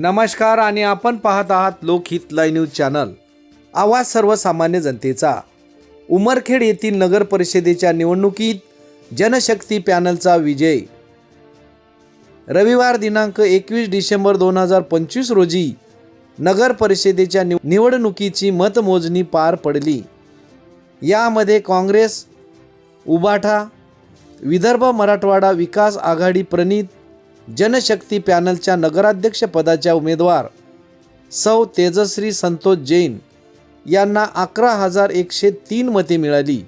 नमस्कार आणि आपण पाहत आहात लोकहित लाईव्ह न्यूज चॅनल. आवाज सर्वसामान्य जनतेचा. उमरखेड येथील नगर परिषदेच्या निवडणुकीत जनशक्ती पॅनलचा विजय. रविवार दिनांक एकवीस डिसेंबर दोन हजार पंचवीस रोजी नगर परिषदेच्या निव निवडणुकीची मतमोजणी पार पडली. यामध्ये काँग्रेस उबाठा विदर्भ मराठवाडा विकास आघाडी प्रणित जनशक्ती पॅनलच्या नगराध्यक्षपदाच्या उमेदवार सौ तेजश्री संतोष जैन यांना अकरा हजार एकशे तीन मते मिळाली.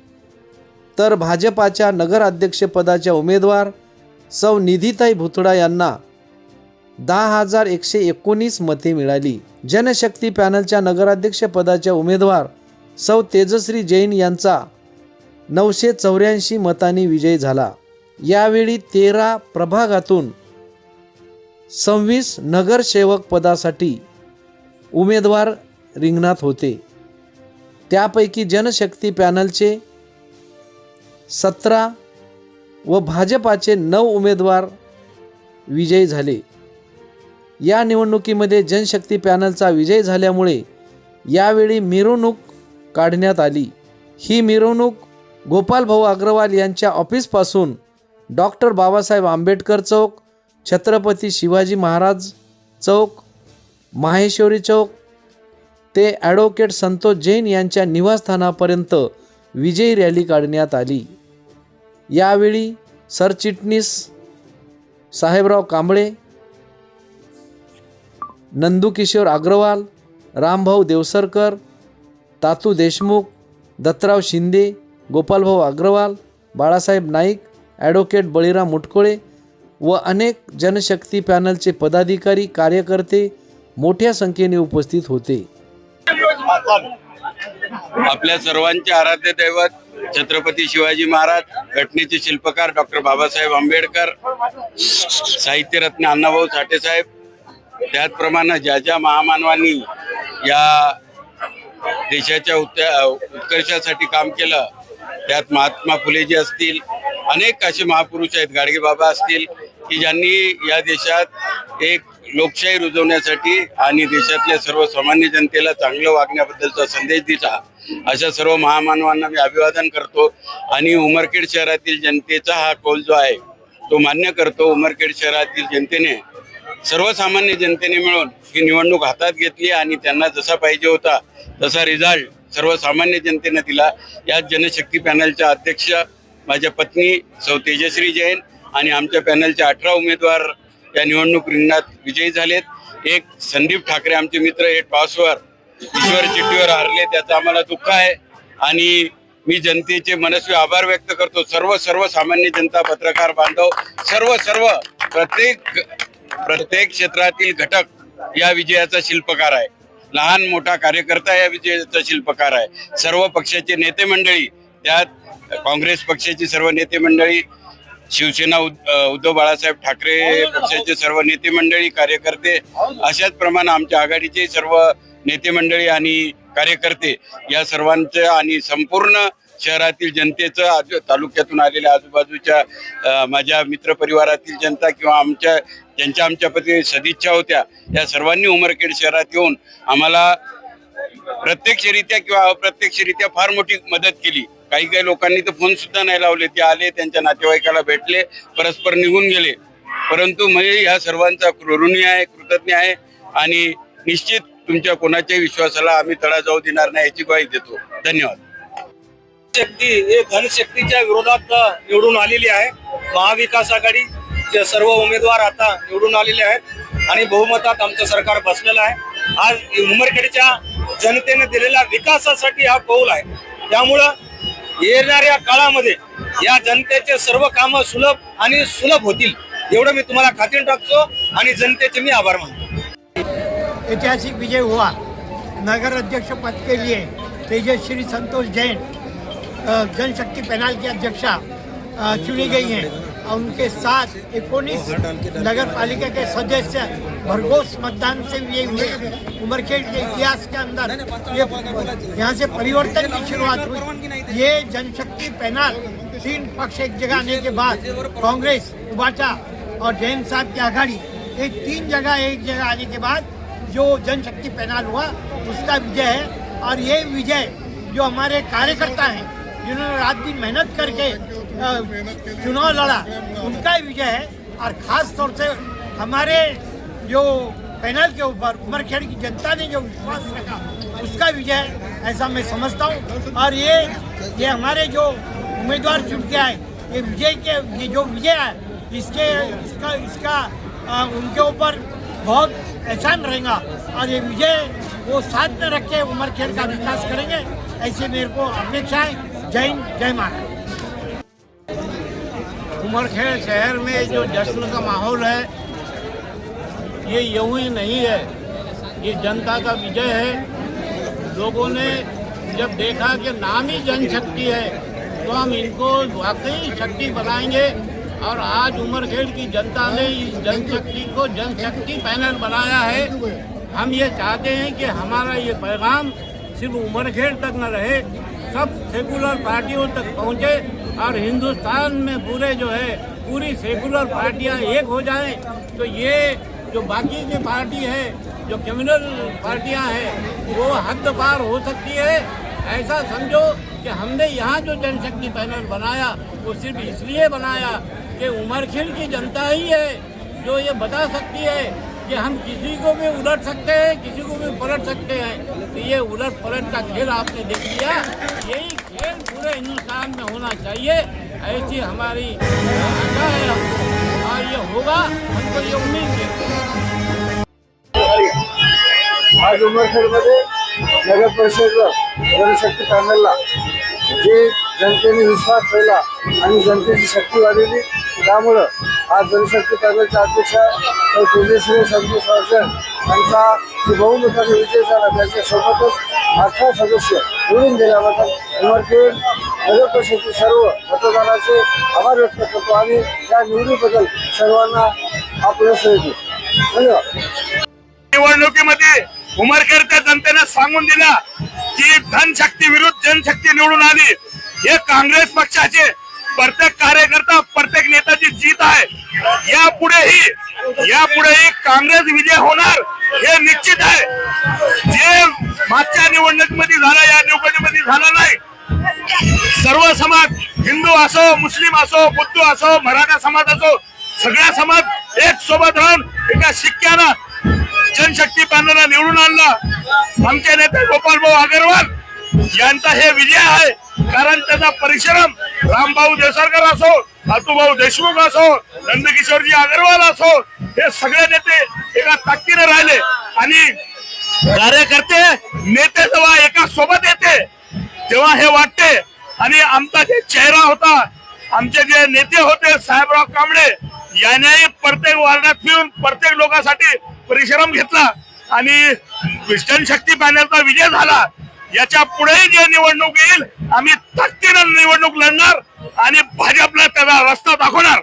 तर भाजपाच्या नगराध्यक्षपदाच्या उमेदवार सौ निधीताई भुतडा यांना दहा हजार एकशे एकोणीस मते मिळाली. जनशक्ती पॅनलच्या नगराध्यक्षपदाच्या उमेदवार सौ तेजश्री जैन यांचा नऊशे चौऱ्याऐंशी मतांनी विजय झाला. यावेळी तेरा प्रभागातून सव्वीस नगरसेवक पदासाठी उमेदवार रिंगणात होते. त्यापैकी जनशक्ती पॅनलचे सतरा व भाजपाचे नऊ उमेदवार विजयी झाले. या निवडणुकीमध्ये जनशक्ती पॅनलचा विजय झाल्यामुळे यावेळी मिरवणूक काढण्यात आली. ही मिरवणूक गोपालभाऊ अग्रवाल यांच्या ऑफिसपासून डॉक्टर बाबासाहेब आंबेडकर चौक छत्रपती शिवाजी महाराज चौक माहेश्वरी चौक ते ॲडव्होकेट संतोष जैन यांच्या निवासस्थानापर्यंत विजयी रॅली काढण्यात आली. यावेळी सरचिटणीस साहेबराव कांबळे नंदुकिशोर अग्रवाल रामभाऊ देवसरकर तातू देशमुख दत्तराव शिंदे गोपालभाऊ अग्रवाल बाळासाहेब नाईक ॲडव्होकेट बळीराम मुटकोळे व अनेक जनशक्ती पॅनलचे पदाधिकारी कार्यकर्ते मोठ्या संख्येने उपस्थित होते. आपल्या सर्वांचे आराध्य दैवत छत्रपती शिवाजी महाराज घटनेचे शिल्पकार डॉक्टर बाबासाहेब आंबेडकर साहित्यरत्न अण्णाभाऊ साठेसाहेब त्याचप्रमाणे ज्या ज्या महामानवांनी या देशाच्या उत्त उत्कर्षासाठी काम केलं त्यात महात्मा फुलेजी असतील अनेक असे महापुरुष आहेत गाडगे बाबा असतील की ज्यांनी या देशात एक लोकशाही रुजवण्यासाठी आणि देशातल्या सर्व सामान्य जनतेला चांगलं वागण्याबद्दलचा संदेश दिला अशा सर्व महामानवांना मी अभिवादन करतो. आणि उमरखेड शहरातील जनतेचा हा कौल जो आहे तो मान्य करतो. उमरखेड शहरातील जनतेने सर्वसामान्य जनतेने मिळून ही निवडणूक हातात घेतली आणि त्यांना जसा पाहिजे होता तसा रिझल्ट सर्वसामान्य जनतेने दिला. या जनशक्ती पॅनलच्या अध्यक्ष माझ्या पत्नी सौ तेजश्री जैन आणि आमच्या पॅनलचे अठरा उमेदवार या निवडणूक रिंगणात विजयी झालेत. एक संदीप ठाकरे आमचे मित्र हे टॉसवर ईश्वर चिठ्ठीवर हारले त्याचं आम्हाला दुःख आहे. आणि मी जनतेचे मनस्वी आभार व्यक्त करतो. सर्व सर्वसामान्य जनता पत्रकार बांधव सर्व सर्व प्रत्येक प्रत्येक क्षेत्रातील घटक या विजयाचा शिल्पकार आहे. लहान मोठा कार्यकर्ता या विजयाचा शिल्पकार आहे. सर्व पक्षाचे नेते मंडळी त्यात काँग्रेस पक्षाची सर्व नेते मंडळी शिवसेना उद्धव बाळासाहेब ठाकरे पक्षाचे सर्व नेते मंडळी कार्यकर्ते अशाच प्रमाणे आमच्या आघाडीचे सर्व नेते मंडळी आणि कार्यकर्ते या सर्वांचं आणि संपूर्ण शहरातील जनतेचं आज तालुक्यातून आलेल्या आजूबाजूच्या माझ्या मित्रपरिवारातील जनता किंवा आमच्या ज्यांच्या आमच्याप्रती सदिच्छा होत्या या सर्वांनी उमरखेड शहरात येऊन आम्हाला प्रत्यक्षरित्या किंवा अप्रत्यक्षरित्या फार मोठी मदत केली. काही काही लोकांनी तर फोन सुद्धा नाही लावले. ते आले त्यांच्या नातेवाईकाला भेटले परस्पर निघून गेले. परंतु म्हणजे ह्या सर्वांचा ऋणी आहे कृतज्ञ आहे आणि निश्चित तुमच्या कोणाच्याही विश्वासाला आम्ही तडा जाऊ देणार नाही याची ग्वाही देतो. धन्यवाद. शक्ती हे धनशक्तीच्या विरोधात निवडून आलेली आहे. महाविकास आघाडी सर्व उमेदवार आता निवडून आलेले आहेत आणि बहुमतात आमचं सरकार बसलेलं आहे. आज उमरखेडच्या जनतेने दिलेल्या विकासासाठी हा कौल आहे. त्यामुळं येणाऱ्या काळामध्ये या जनतेचे सर्व कामं सुलभ आणि सुलभ होतील एवढं मी तुम्हाला खात्री टाकतो आणि जनतेचे मी आभार मानतो. ऐतिहासिक विजय हुआ. नगर अध्यक्ष पद के लिए तेजस्वी संतोष जैन जनशक्ति पैनल की अध्यक्षा चुनी गई हैं। और उनके साथ इक्कीस नगर पालिका के सदस्य भरघोस मतदान से ये हुए उमरखेड के इतिहास के अंदर ये यहाँ से परिवर्तन की शुरुआत हुई। ये जनशक्ति पैनल तीन पक्ष एक जगह आने के बाद कांग्रेस उबाटा और जैन साहब की आघाड़ी ये तीन जगह एक जगह आने के बाद जो जनशक्ति पैनल हुआ, उसका विजय है। और ये विजय जो हमारे कार्यकर्ता हैं, जिन्होंने रात दिन मेहनत करके चुनाव लड़ा। उनका ही विजय है और खास तौर से हमारे जो पैनल के ऊपर उमरखेड़ की जनता ने जो विश्वास रखा उसका विजय ऐसा मैं समझता हूँ। और ये ये हमारे जो उम्मीदवार चुन के आए ये विजय के ये जो विजय है इसके इसका इसका आ, उनके ऊपर बहुत एहसान रहेगा। और ये विजय वो साथ में रख के उमरखेड़ का विकास करेंगे ऐसे मेरे को अपेक्षा है। जय हिंद जय महाराज उमरखेड़ शहर में जो जश्न का माहौल है, ये यूँ ही नहीं है। ये जनता का विजय है। लोगों ने जब देखा कि नाम ही जनशक्ति है तो हम इनको वाकई शक्ति बनाएँगे। और आज उमरखेड़ की जनता ने इस जनशक्ति को जनशक्ति पैनल बनाया है। हम ये चाहते हैं कि हमारा ये पैगाम सिर्फ़ उमरखेड़ तक न रहे, सब सेकुलर पार्टियों तक पहुँचे। और हिंदुस्तान में पूरे जो है, पूरी सेकुलर पार्टियाँ एक हो जाएँ तो ये जो बाकी की पार्टी है, जो कम्युनल पार्टियाँ हैं, वो हद पार हो सकती है। ऐसा समझो कि हमने यहाँ जो जनशक्ति पैनल बनाया, वो सिर्फ़ इसलिए बनाया कि उमरखिल की जनता ही है, जो ये बता सकती है कि हम किसी को भी उलट सकते हैं, किसी को भी पलट सकते हैं। तो ये उलट पलट का खेल आपने देख लिया। यही खेल पूरे हिंदुस्तान में होना चाहिए। ऐसी हमारी आशा है और ये होगा, हमको ये उम्मीद है। आज उमरखेडमध्ये नगर परिषद जनशक्ती पॅनलला जे जनतेने विश्वास आणि जनतेची शक्ती त्यामुळं आज जनशक्ती पॅनलच्या अध्यक्ष तेजस्वी संतोष वर्षन यांचा बहुमताने विजय झाला. त्यांच्यासोबतच अठरा सदस्य निवडून दिल्याबद्दल उमरखेड नगर सर्व मतदाराचे आभार व्यक्त करतो आणि या निवडीबद्दल सर्वांना आपलं येतो धन्यवाद. निवडणुकीमध्ये उमरखेडच्या जनतेने सांगून दिला की धनशक्ती विरुद्ध जनशक्ती निवडून आली. हे काँग्रेस पक्षाचे प्रत्येक कार्यकर्ता प्रत्येक नेत्याची जीत आहे. यापुढेही यापुढेही काँग्रेस विजय होणार हे निश्चित आहे. जे मागच्या निवडणुकीमध्ये झालं या निवडणुकीमध्ये झालं नाही. सर्व समाज हिंदू असो मुस्लिम असो बुद्ध असो मराठा समाज असो सगळ्या समाज एक सोबत राहून एका शिक्क्यानं जनशक्ती पॅनलला निवडून आणलं. आमचे नेते गोपाल भाऊ अगरवाल यांचा हे विजय आहे. कारण त्याचा परिश्रम रामभाऊ देसारकर असो अतुभाऊ देशमुख असो नंदकिशोरजी अगरवाल असो हे सगळे नेते एका ताकदीने राहिले. आणि कार्यकर्ते नेते जेव्हा एका सोबत येते तेव्हा हे वाटते. आणि आमचा जे चेहरा होता आमचे जे नेते होते साहेबराव कांबळे यानेही प्रत्येक वार्डात फिरून प्रत्येक लोकांसाठी परिश्रम घेतला. आणि जनशक्ती पॅनलचा विजय झाला. याच्या पुढेही जे निवडणूक येईल आम्ही ताकदीनं निवडणूक लढणार आणि भाजपला त्याचा रस्ता दाखवणार.